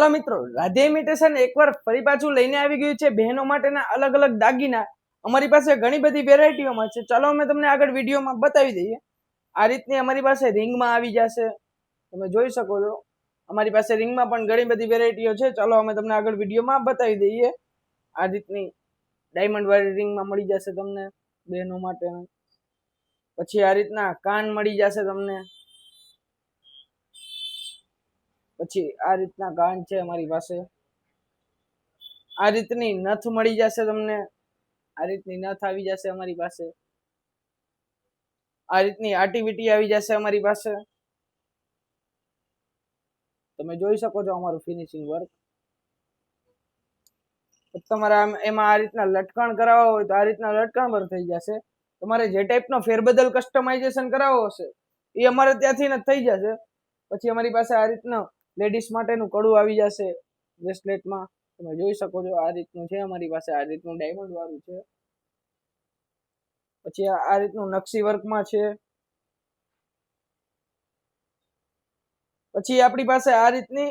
ચાલો મિત્રો, રાધે ઇમિટેશન એકવાર ફરી પાછું લઈને આવી ગયું છે બહેનો માટેના અલગ અલગ દાગીના. અમારી પાસે ઘણી બધી વેરાયટીઓમાં છે. ચાલો અમે તમને આગળ વિડીયોમાં બતાવી દઈએ. આ રીતની અમારી પાસે રિંગમાં આવી જશે. તમે જોઈ શકો છો. અમારી પાસે રિંગમાં પણ ઘણી બધી વેરાયટીઓ છે. ચાલો અમે તમને આગળ વિડીયોમાં બતાવી દઈએ. આ રીતની ડાયમંડ વાળી રિંગમાં મળી જશે તમને બહેનો માટે પછી આ રીતના કાન મળી જશે તમને. પછી આ રીતના ગાન છે અમારી પાસે. આ રીતની નથ મળી જશે તમને. આ રીતની નથ આવી જશે અમારી પાસે. આ રીતની આટીવીટી આવી જશે અમારી પાસે. તમે જોઈ શકો છો અમારું ફિનિશિંગ વર્ક તમારે એમાં આ રીતના લટકણ કરાવવા હોય તો આ રીતના લટકણ પર થઈ જશે. તમારે જે ટાઈપનો ફેરબદલ કસ્ટમાઇઝેશન કરાવવો હશે, એ અમારે ત્યાંથી જ થઈ જશે. પછી અમારી પાસે આ રીતના લેડીઝ માટેનું કડું આવી જશે. બ્રેસલેટમાં તમે જોઈ શકો છો આ રીતનું છે, અમારી પાસે આ રીતનું ડાયમંડ વાળું છે. પછી આ રીતનું નકશી વર્કમાં છે. પછી આપણી પાસે આ રીતની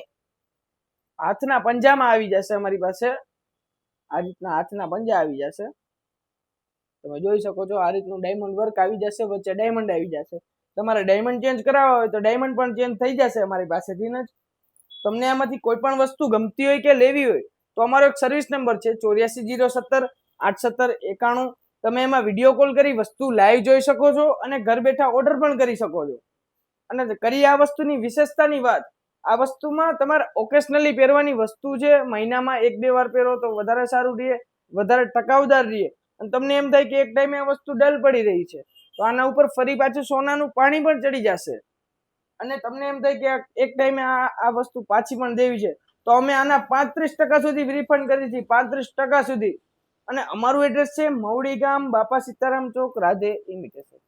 હાથના પંજામાં આવી જશે અમારી પાસે. આ રીતના હાથના પંજા આવી જશે. તમે જોઈ શકો છો આ રીતનું ડાયમંડ વર્ક આવી જશે, વચ્ચે ડાયમંડ આવી જશે. તમારે ડાયમંડ ચેન્જ કરાવવા હોય તો ડાયમંડ પણ ચેન્જ થઈ જશે અમારી પાસેથી જ. તમને આમાંથી કોઈ પણ વસ્તુ ગમતી હોય કે લેવી હોય, તો અમારો એક સર્વિસ નંબર છે ચોર્યાસી જીરો સત્તર આઠ સત્તર એકાણું. તમે એમાં વીડિયો કોલ કરી, વસ્તુ લાઈવ જોઈ શકો છો અને ઘર બેઠા ઓર્ડર પણ કરી શકો છો. અને કરી આ વસ્તુની વિશેષતાની વાત, આ વસ્તુમાં તમારે ઓકેશનલી પહેરવાની વસ્તુ છે, મહિનામાં એક બે વાર પહેરો તો વધારે સારું રહે, વધારે ટકાઉદાર રહે. અને તમને એમ થાય કે એક ટાઈમે આ વસ્તુ ડલ પડી રહી છે. તો આના ઉપર ફરી પાછું સોનાનું પાણી પણ ચડી જશે. અને તમને એમ થાય કે એક ટાઈમે આ આ વસ્તુ પાછી પણ દેવી છે. તો અમે આના પાંત્રીસ ટકા સુધી રિફંડ કરી હતી પાંત્રીસ ટકા સુધી. અને અમારું એડ્રેસ છે મવડી ગામ બાપા સીતારામ ચોક, રાધે ઇમિટેશન